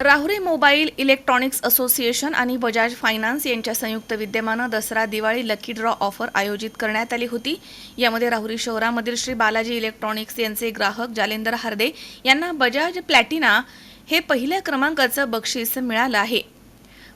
Rahuri mobile electronics association आणि Bajaj finance यांच्या संयुक्त विद्यमानं Dussehra Diwali lucky draw offer आयोजित करण्यात आली होती. यामध्ये राहुरी शहरामधील श्री बालाजी इलेक्ट्रॉनिक्स यांचे ग्राहक जालेंदर हार्दे यांना बजाज प्लॅटिना हे पहिल्या क्रमांकाचं बक्षीस मिळालं आहे.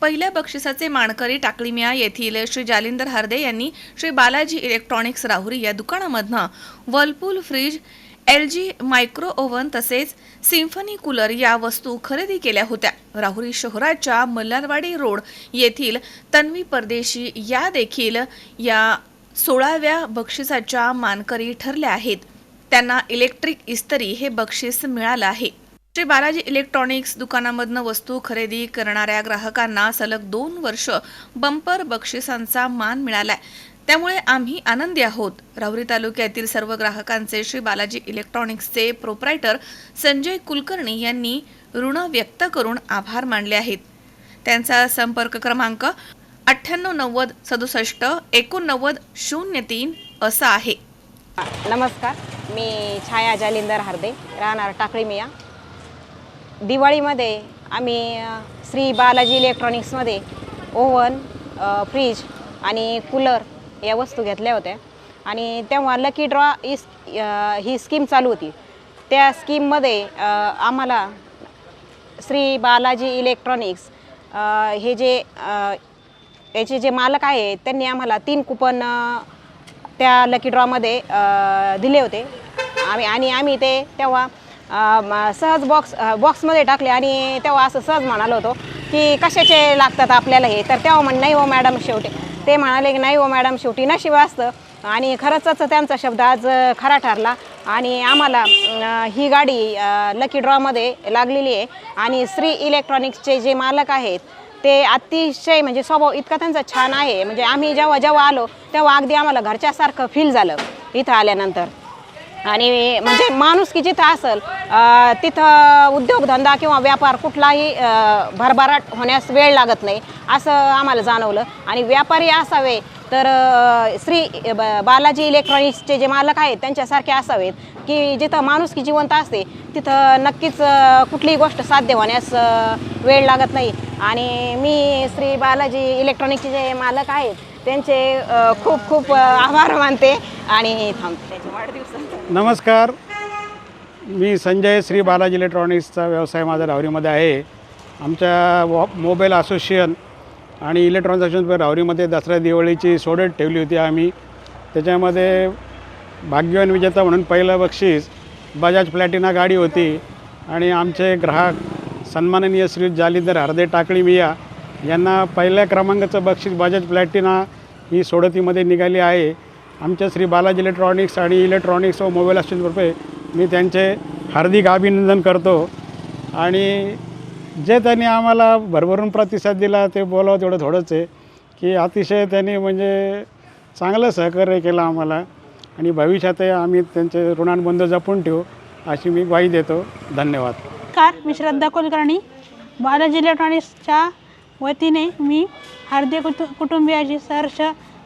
पहिल्या बक्षिसाचे मानकरी टाकळीमिया येथील श्री जालिंदर हार्दे यांनी श्री बालाजी इलेक्ट्रॉनिक्स राहुरी या दुकानामधनं Whirlpool fridge L G micro oven तसेच सिम्फनी कूलर या वस्तू खरेदी केल्या होत्या. राहुरी शहराच्या मल्हारवाडी रोड येथील तन्वी परदेशी या देखील या सोळाव्या बक्षिसाच्या मानकरी ठरल्या आहेत. त्यांना इलेक्ट्रिक इस्त्री हे बक्षीस मिळालं आहे. श्री बालाजी इलेक्ट्रॉनिक्स दुकानामधनं वस्तू खरेदी करणाऱ्या ग्राहकांना सलग दोन वर्ष बंपर बक्षिसांचा मान मिळालाय. त्यामुळे आम्ही आनंदी आहोत. राहुरी तालुक्यातील सर्व ग्राहकांचे श्री बालाजी इलेक्ट्रॉनिक्सचे प्रोप्रायटर संजय कुलकर्णी यांनी ऋण व्यक्त करून आभार मानले आहेत. त्यांचा संपर्क क्रमांक अठ्ठ्याण्णव नव्वद सदुसष्ट एकोणनव्वद शून्य तीन असा आहे. नमस्कार मी छाया जालिंदर हार्दे राहणार टाकळी मिया. दिवाळीमध्ये आम्ही श्री बालाजी इलेक्ट्रॉनिक्समध्ये ओव्हन फ्रीज आणि कूलर या वस्तू घेतल्या होत्या. आणि तेव्हा लकी ड्रॉ इस ही स्कीम चालू होती. त्या स्कीममध्ये आम्हाला श्री बालाजी इलेक्ट्रॉनिक्स हे जे याचे जे मालक आहे त्यांनी आम्हाला तीन कुपन त्या लकी ड्रॉमध्ये दिले होते. आम्ही आणि आम्ही ते तेव्हा सहज बॉक्स बॉक्समध्ये टाकले. आणि तेव्हा असं सहज म्हणालो होतो की कशाचे लागतात आपल्याला हे? तर तेव्हा म्हण नाही हो मॅडम शेवटी. ते म्हणाले की नाही हो मॅडम शेवटी नशीब असतं. आणि खरंच त्यांचा शब्द आज खरा ठरला. आणि आम्हाला ही गाडी लकी ड्रॉमध्ये लागलेली आहे. आणि श्री इलेक्ट्रॉनिक्सचे जे मालक आहेत ते अतिशय म्हणजे स्वभाव इतका त्यांचा छान आहे. म्हणजे आम्ही जेव्हा जेव्हा आलो तेव्हा अगदी आम्हाला घरच्यासारखं फील झालं इथं आल्यानंतर. आणि म्हणजे माणूस की जिथं असेल तिथं उद्योगधंदा किंवा व्यापार कुठलाही भरभराट होण्यास वेळ लागत नाही असं आम्हाला जाणवलं. आणि व्यापारी असावे तर श्री ब- बालाजी इलेक्ट्रॉनिक्सचे जे मालक आहेत त्यांच्यासारखे असावेत की जिथं माणूस की जिवंत असते तिथं नक्कीच कुठलीही गोष्ट साध्य होण्यास वेळ लागत नाही. आणि मी श्री बालाजी इलेक्ट्रॉनिक्सचे जे मालक आहेत त्यांचे खूप खूप आभार मानते. आणि थांबते. नमस्कार. मी संजय श्री बालाजी इलेक्ट्रॉनिक्सचा व्यवसाय माझा राहुरीमध्ये आहे. आमच्या वॉ मोबाईल असोसिएशन आणि इलेक्ट्रॉनिक्स असोसिएशन राहुरीमध्ये दसरा दिवाळीची सोडत ठेवली होती आम्ही. त्याच्यामध्ये भाग्यवान विजेता म्हणून पहिलं बक्षीस बजाज प्लॅटिना गाडी होती. आणि आमचे ग्राहक सन्माननीय श्री जालिंदर हरदे टाकळी मिया यांना पहिल्या क्रमांकाचं बक्षीस बजाज प्लॅटिना ही सोडतीमध्ये निघाली आहे. आमच्या श्री बालाजी इलेक्ट्रॉनिक्स आणि इलेक्ट्रॉनिक्स व मोबाईल असोसिएशनतर्फे मी त्यांचे हार्दिक अभिनंदन करतो. आणि जे त्यांनी आम्हाला भरभरून प्रतिसाद दिला ते बोलावं तेवढं थोडंच आहे की अतिशय त्यांनी म्हणजे चांगलं सहकार्य केलं आम्हाला. आणि भविष्यातही आम्ही त्यांचे ऋणानुबंध जपून ठेवू अशी मी ग्वाही देतो. धन्यवाद. कार मी श्रद्धा कुलकर्णी. बालाजी इलेक्ट्रॉनिक्सच्या वतीने मी हार्दिक कुटु कुटुंबियाची सहर्ष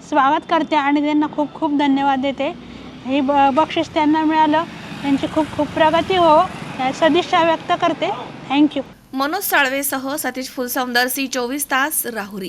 स्वागत करते आणि त्यांना खूप खूप धन्यवाद देते. हे ब बक्षीस त्यांना मिळालं. त्यांची खूप खूप प्रगती हो. सदिच्छा व्यक्त करते. थँक्यू मनोज साळवेसह सतीश फुलसौंदर सी चोवीस तास राहुरी.